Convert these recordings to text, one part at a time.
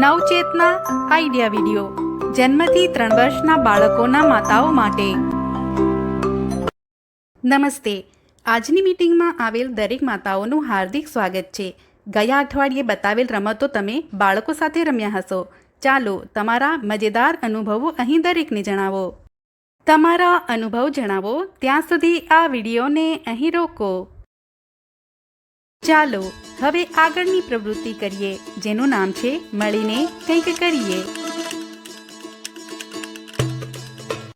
નવચેતના idea video. જન્મથી ત્રણ વર્ષના બાળકોના માતાઓ માટે. નમસ્તે. આજની મીટિંગમાં આવેલ દરેક માતાઓનું હાર્દિક સ્વાગત છે. ગયા અઠવાડિયે બતાવેલ રમતો તમે બાળકો સાથે રમ્યા હશો. ચાલો તમારા મજેદાર અનુભવો અહીં દરેકને જણાવો. તમારા અનુભવ જણાવો. ત્યાં સુધી આ વિડીયોને અહીં રોકો. ચાલો, હવે આગળની પ્રવૃત્તિ કરીએ, જેનું નામ છે મળીને કંઈક કરીએ.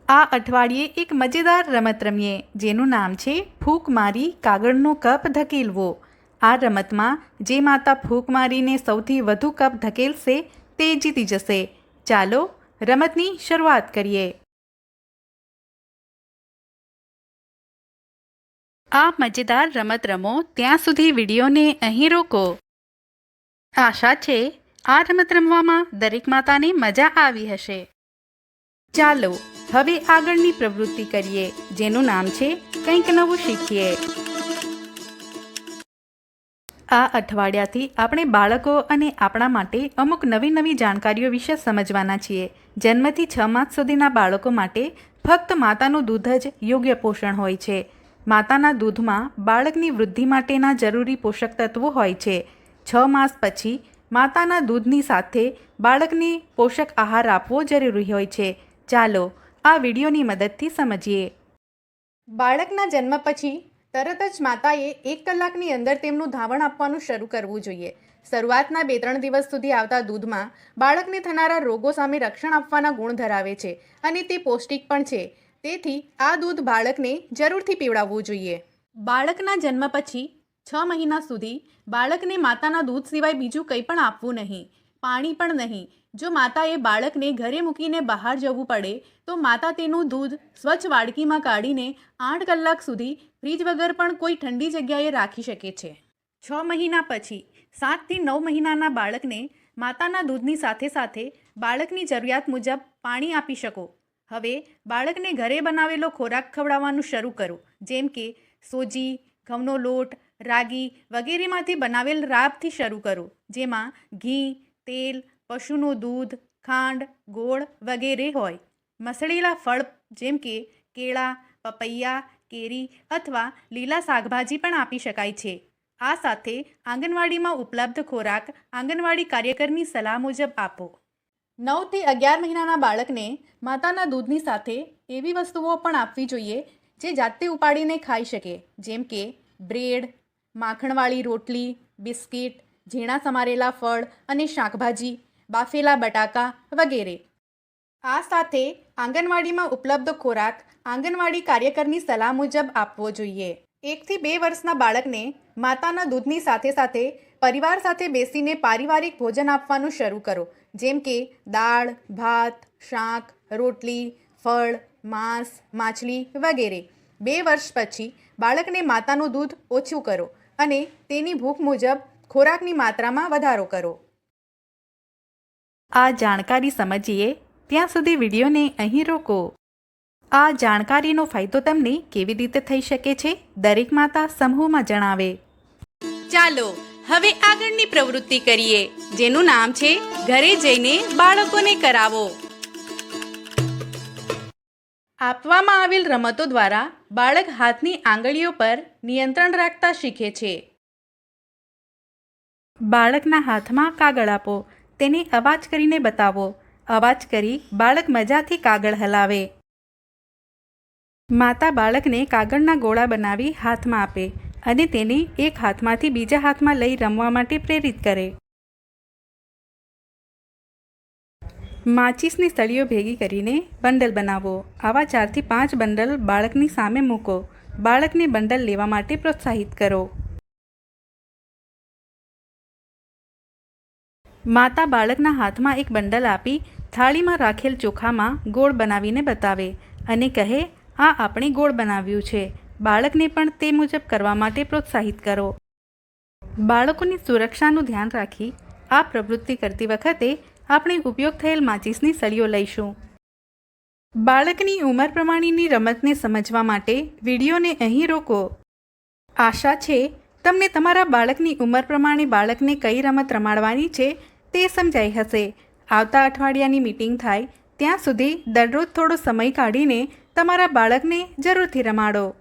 આ અઠવાડિયે એક મજેદાર રમત રમીએ, જેનું નામ છે ફૂંક મારી કાગળનો કપ ધકેલવો. આ રમતમાં જે માતા ફૂંક મારીને સૌથી વધુ કપ ધકેલશે, તે જીતી જશે. ચાલો, રમતની શરૂઆત કરીએ. આ મજેદાર રમત રમો, ત્યાં સુધી વિડીયોને અહીં રોકો. આશા છે, આ રમત રમવામાં દરેક માતાને મજા આવી હશે. ચાલો, હવે આગળની પ્રવૃત્તિ કરીએ, જેનું નામ છે, કંઈક નવું શીખીએ. આ અઠવાડિયાથી આપણે બાળકો અને આપણા માટે અમુક નવી નવી જાણકારીઓ વિશે સમજવાના છીએ. જન્મથી છ માસ સુધીના બાળકો માટે ફક્ત માતાનું દૂધ જ યોગ્ય પોષણ હોય છે. માતાના દૂધમાં બાળકની વૃદ્ધિ માટેના જરૂરી પોષક તત્વો હોય છે. છ માસ પછી માતાના દૂધની સાથે બાળકને પોષક આહાર આપવો જરૂરી હોય છે. ચાલો આ વિડીયોની મદદથી સમજીએ. બાળકના જન્મ પછી તરત જ માતાએ એક કલાકની અંદર તેમનું ધાવણ આપવાનું શરૂ કરવું જોઈએ. શરૂઆતના બે ત્રણ દિવસ સુધી આવતા દૂધમાં બાળકને થનારા રોગો સામે રક્ષણ આપવાના ગુણ ધરાવે છે અને તે પૌષ્ટિક પણ છે. તેથી આ દૂધ બાળકને જરૂરથી પીવડાવવું જોઈએ. બાળકના જન્મ પછી છ મહિના સુધી બાળકને માતાના દૂધ સિવાય બીજું કંઈ પણ આપવું નહીં, પાણી પણ નહીં. જો માતાએ બાળકને ઘરે મૂકીને બહાર જવું પડે, તો માતા તેનું દૂધ સ્વચ્છ વાડકીમાં કાઢીને આઠ કલાક સુધી ફ્રીજ વગર પણ કોઈ ઠંડી જગ્યાએ રાખી શકે છે. છ મહિના પછી, સાતથી નવ મહિનાના બાળકને માતાના દૂધની સાથે સાથે બાળકની જરૂરિયાત મુજબ પાણી આપી શકો. હવે બાળકને ઘરે બનાવેલો ખોરાક ખવડાવવાનું શરૂ કરો. જેમ કે સોજી, ઘઉંનો લોટ, રાગી વગેરેમાંથી બનાવેલ રાબથી શરૂ કરો. જેમાં ઘી, તેલ, પશુનું દૂધ, ખાંડ, ગોળ વગેરે હોય. મસળેલા ફળ જેમ કે કેળા, પપૈયા, કેરી અથવા લીલા શાકભાજી પણ આપી શકાય છે. આ સાથે આંગણવાડીમાં ઉપલબ્ધ ખોરાક આંગણવાડી કાર્યકરની સલાહ મુજબ આપો. નવથી અગિયાર મહિનાના બાળકને માતાના દૂધની સાથે એવી વસ્તુઓ પણ આપવી જોઈએ જે જાતે ઉપાડીને ખાઈ શકે. જેમ કે બ્રેડ, માખણવાળી રોટલી, બિસ્કિટ, ઝીણા સમારેલા ફળ અને શાકભાજી, બાફેલા બટાકા વગેરે. આ સાથે આંગણવાડીમાં ઉપલબ્ધ ખોરાક આંગણવાડી કાર્યકરની સલાહ મુજબ આપવો જોઈએ. એકથી બે વર્ષના બાળકને માતાના દૂધની સાથે સાથે પરિવાર સાથે બેસીને પારિવારિક ભોજન આપવાનું શરૂ કરો. જેમ કે દાળ, ભાત, શાક, રોટલી, ફળ, માંસ, માછલી વગેરે. બે વર્ષ પછી બાળકને માતાનું દૂધ ઓછું કરો અને તેની ભૂખ મુજબ ખોરાકની માત્રામાં વધારો કરો. આ જાણકારી સમજીએ. ત્યાં સુધી વિડીયોને અહીં રોકો. આ જાણકારીનો ફાયદો તમને કેવી રીતે થઈ શકે છે? દરેક માતા સમૂહમાં જણાવે. ચાલો હવે આગળની પ્રવૃત્તિ કરીએ જેનું નામ છે ઘરે જઈને બાળકોને કરાવો. આપવામાં આવેલ રમતો દ્વારા બાળક હાથની આંગળીઓ પર નિયંત્રણ રાખતા શીખે છે. બાળકના હાથમાં કાગળ આપો તેને અવાજ કરીને બતાવો. અવાજ કરી બાળક મજાથી કાગળ હલાવે. માતા બાળકને કાગળના ગોળા બનાવી હાથમાં આપે અને તેને એક હાથમાંથી બીજા હાથમાં લઈ રમવા માટે પ્રેરિત કરે. માચીસની સળીઓ ભેગી કરીને બંડલ બનાવો. આવા ચારથી પાંચ બંડલ બાળકની સામે મૂકો. બાળકને બંડલ લેવા માટે પ્રોત્સાહિત કરો. માતા બાળકના હાથમાં એક બંડલ આપી થાળીમાં રાખેલ ચોખામાં ગોળ બનાવીને બતાવે અને કહે આ આપણે ગોળ બનાવ્યું છે. બાળકને પણ તે મુજબ કરવા માટે પ્રોત્સાહિત કરો. બાળકોની સુરક્ષાનું ધ્યાન રાખી, આ પ્રવૃત્તિ કરતી વખતે આપણે ઉપયોગ થયેલ માચિસની સળીઓ લઈશું. બાળકની ઉંમર પ્રમાણેની રમતને સમજવા માટે વિડીયોને અહીં રોકો. આશા છે, તમને તમારા બાળકની ઉંમર પ્રમાણે બાળકને કઈ રમત રમાડવાની છે તે સમજાઈ હશે. આવતા અઠવાડિયાની મીટિંગ થાય, ત્યાં સુધી દરરોજ થોડો સમય કાઢીને તમારા બાળકને જરૂરથી રમાડો.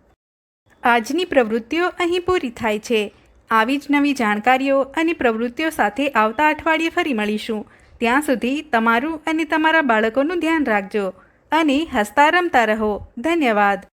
આજની પ્રવૃત્તિઓ અહીં પૂરી થાય છે. આવી જ નવી જાણકારીઓ અને પ્રવૃત્તિઓ સાથે આવતા અઠવાડિયે ફરી મળીશું. ત્યાં સુધી તમારું અને તમારા બાળકોનું ધ્યાન રાખજો અને હસતા રમતા રહો. ધન્યવાદ.